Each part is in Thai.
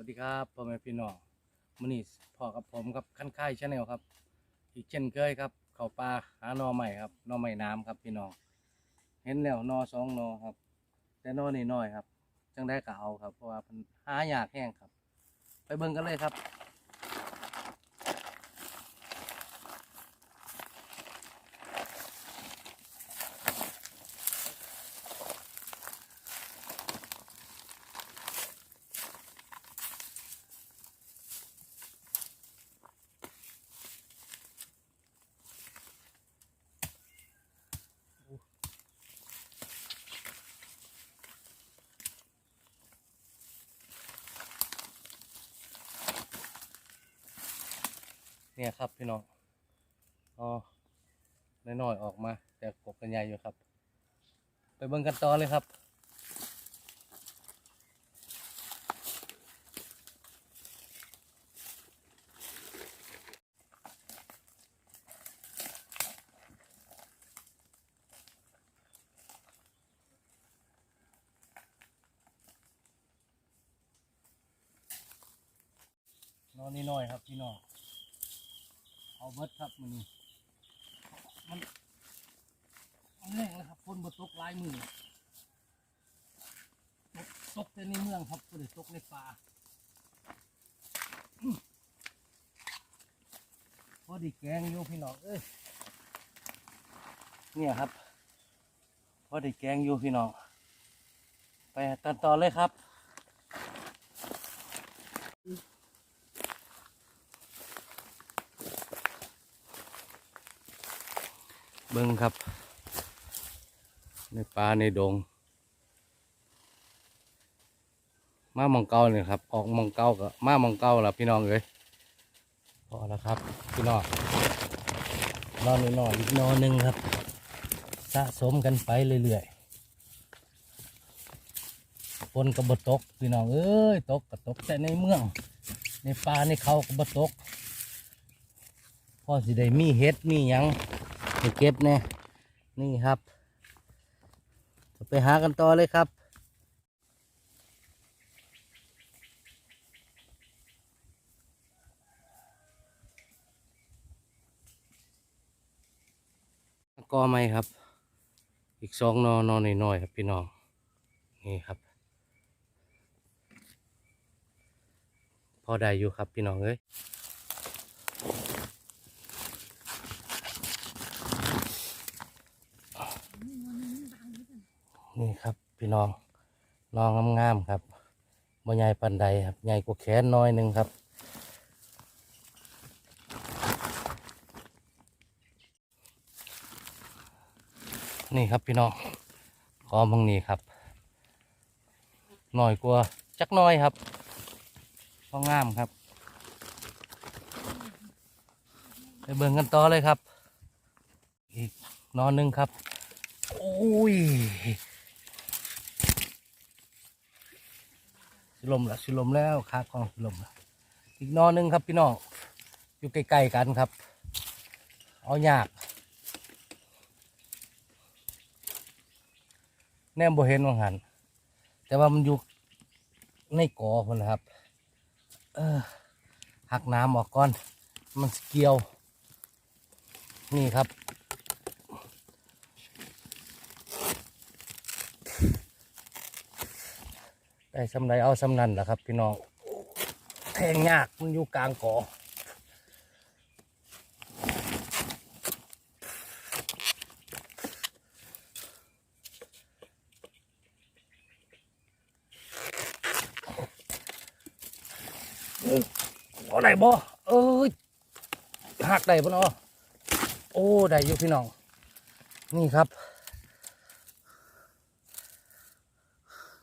วัสดีครับพ่อแม่พี่น้องมือนี้พ่อกับผมครับขั้นค่ายชาแนลครับ อีกเช่นเคยครับ เข่าปลาหานอใหม่ครับนอใหม่น้ำครับพี่น้องเห็นแล้วนอสองนอครับ แต่นอนี่น้อยครับจังได้กะเอาครับเพราะว่ามันหายากแห้งครับ ไปเบิ่งกันเลยครับ เนี่ยครับพี่น้องอ๋อน้อยๆออกมา แต่กบกันใหญ่อยู่ครับ ไปเบิ่งกันต่อเลยครับนอนนี่น้อยครับพี่น้อง เอาเบิดครับมันนี่มันมันแรงเลยครับฝนบตกหลายมือตกตกแต่ในเมืองครับก็เลยตกในป่าพอดีแกงอยู่พี่น้องเอ้ยเนี่ยครับพอดีแกงอยู่พี่น้องไปตันต่อเลยครับ เบิ้งครับ ในป่าในดง มามองเก้าเนี่ยครับ ออกมองเก้าก็มามองเก้าละพี่น้องเอ้ยพอแล้วครับ พี่น้องนอนนอนอีกนอนหนึ่งครับ สะสมกันไปเรื่อยๆฝนกระบตก พี่น้องเอ้ยตกกระตกแต่ในเมือง ในป่าในเขากระบตก พอสิได้มีเห็ดมีหยัง ไปเก็บเนี่ยนี่ครับจะไปหากันต่อเลยครับกอไม่ครับ อีกสองนอนอนน้อยๆครับพี่น้อง นี่ครับ พอได้อยู่ครับพี่น้องเอ้ย นี่ครับพี่น้องน้องงามๆครับบ่ใหญ่ปันใดครับใหญ่กว่าแขนน้อยหนึ่งครับ นี่ครับพี่น้องขอมังนี้ครับหน่อยกว่าจักน้อยครับก็งามครับ ไปเบิ่งกันต่อเลยครับ อีกนอนหนึ่งครับ โอ้ย สิลมละสิลมแล้วคากองสิลมละอีกนอนหนึ่งครับพี่น้องอยู่ใกล้ๆกันครับ เอายากแนมบ่เห็นว่างหันแต่ว่ามันอยู่ในกอพนะครับ เออหักน้ำออกก่อน มันเกี่ยว นี่ครับ ได้สำไรเอาสำนันแหละครับ พี่น้องแทงยากมันอยู่กลางกอเอาได้บ่เอ้ยหักได้บ่เนาะโอ้ได้อยู่พี่น้อง นี่ครับ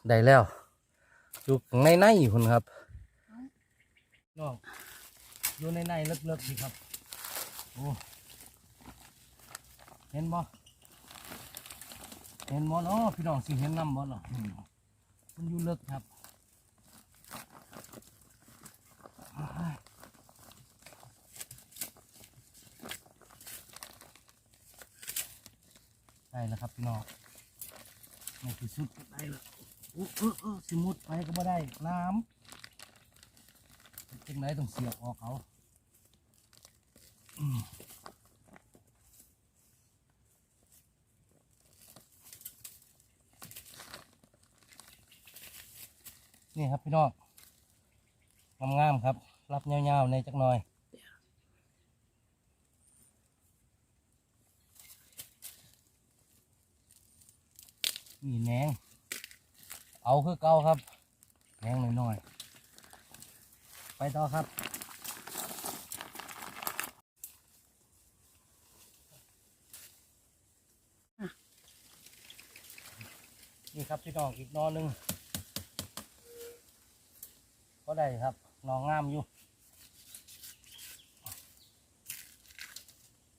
ได้แล้ว อยู่ในในคุณครับน้องอยู่ในในเลิกๆนี่ครับโอ้เห็นบ่เห็นบ่เนาะพี่น้องสิเห็นน้ำบ่เนาะอืมมันอยู่เลิกครับได้แล้วครับพี่น้องในที่สุดได้แล้ว อู้เออเออสิมุดไปก็บ่ได้น้ำจังไรต้องเสียบออกเขาอืมนี่ครับพี่น้องงามๆครับ รับเงาๆในจักหน่อยนี่แหนง เอาคือเก่าครับแหนงหน่อยๆไปต่อครับนี่ครับพี่น้องอีกนอหนึ่งก็ได้ครับนองงามอยู่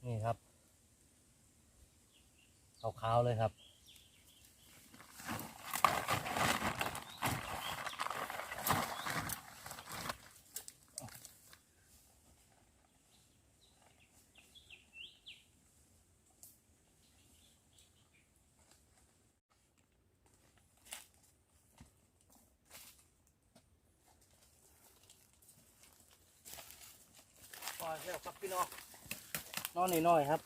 นี่ครับขาวๆเลยครับ แล้วครับพี่น้องนอนน้อยๆครับ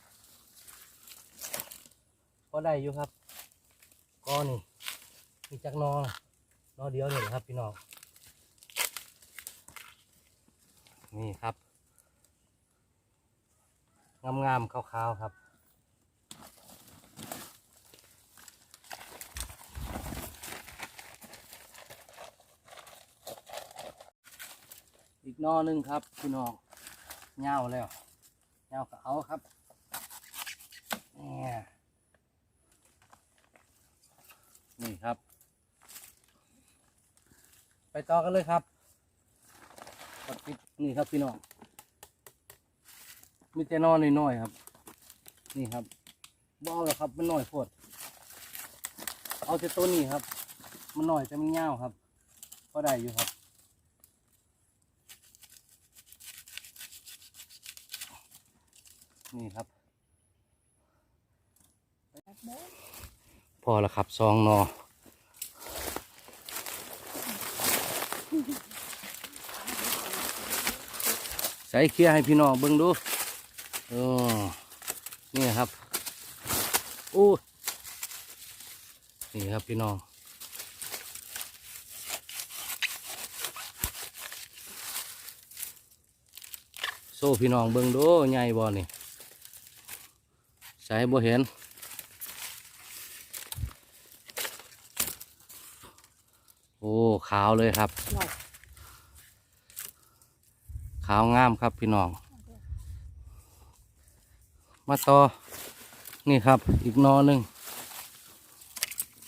ก็ได้อยู่ครับก็นี่มีจักนอนนอเดียวนี่แหละครับพี่น้องนี่ครับงามๆขาวๆครับอีกนอหนึ่งครับพี่น้อง เงาแล้วเงาก็เอาครับนี่นี่ครับ ไปต่อกันเลยครับกดปิดนี่ครับพี่น้องมีแต่นอนน้อยๆครับ นี่ครับบเอาแล้วครับมันน้อยโพดเอาแต่ตัวนี้ครับ มันน้อยแต่มันเงาครับ ก็ได้อยู่ครับ นี่ครับพอแล้วครับซองนอใส่เคลียให้พี่น้องเบิ่งดูเออนี่ครับโอ้นี่ครับพี่น้องโซ่พี่น้องเบิ่งดูใหญ่บ่นี่ ใส่บ่เห็นโอ้ขาวเลยครับ ขาวงามครับพี่น้อง มาต่อ นี่ครับ อีกนอหนึ่ง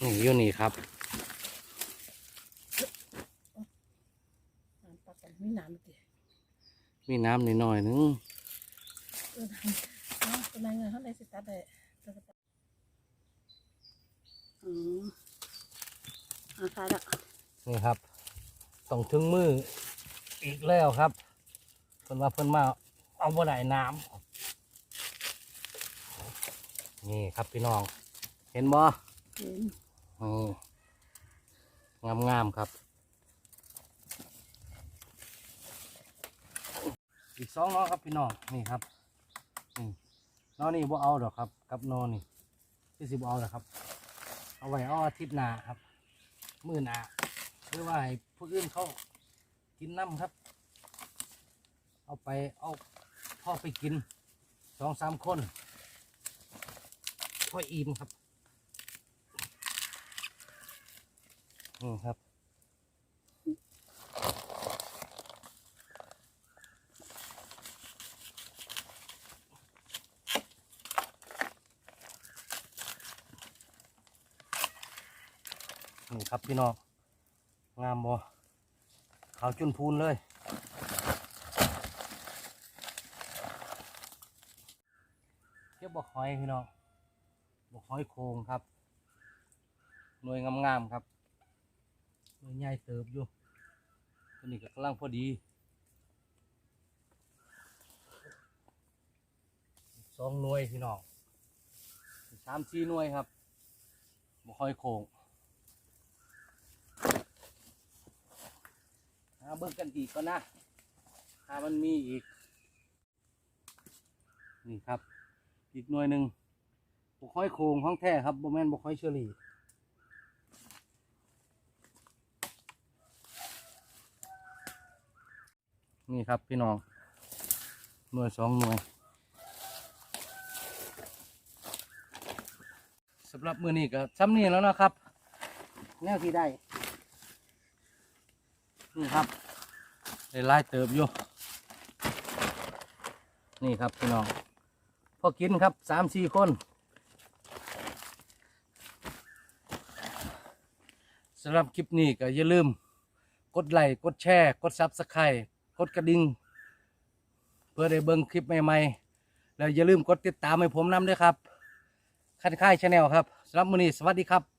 นี่อยู่นี่ครับน้ำปลากันมีน้ำดิมีน้ำนิดหน่อยๆนึงเออ น้ำเป็นไงเงินเท่าไหร่สิตัดได้ตัดได้อืมอ่าตายละนี่ครับต้องถึงมืออีกแล้วครับเพิ่นว่าเพิ่นมาเอาบ่ได้น้ำนี่ครับพี่น้อง เห็นบ่เห็นงามงามๆครับ อีกสองนอครับพี่น้องนี่ครับนี่ นอนี่บ่เอาดอกครับกับนอนี่ที่สิบ่เอาดอกครับ เอาไว้อาอาทิตย์หน้าครับ มื้อหน้าหรือว่าให้ผู้อื่นเขากินน้ำครับ เอาไปเอาพ่อไปกินสองสามคนค่อยอิ่มครับอืมครับ นี่ครับพี่น้องงามบ่ขาวจุนพูนเลย เก็บบอกหอยพี่น้องบอกหอยโคงครับหน่วยงามๆครับหน่วยใหญ่เติบอยู่ตัวนี้ก็กำลังพอดีสองหน่วยพี่น้องสามสี่หน่วยครับบอกหอยโคง หาเบิ่งกันอีกก่อนะถ้ามันมีอีก นี่ครับ อีกหน่วยหนึ่งบกห้อยโคงของแท้ครับโบแมนบกห้อยเชอรี่นี่ครับพี่น้อง หน่วยสองหน่วยสำหรับมือนี้ก็ซ้ำนี่แล้วนะครับ แนวที่ได้ นี่ครับได้ไล่เติบอยู่นี่ครับพี่น้องพอกินครับสามสี่คนสำหรับคลิปนี้ก็อย่าลืม กดไลค์กดแชร์ กดซับสไครต์กดกระดิ่งเพื่อได้เบิ่งคลิปใหม่ๆ แล้วอย่าลืมกดติดตามให้ผมนำด้วยครับ คันค่ายชาแนลครับสำหรับมื้อนี้สวัสดีครับ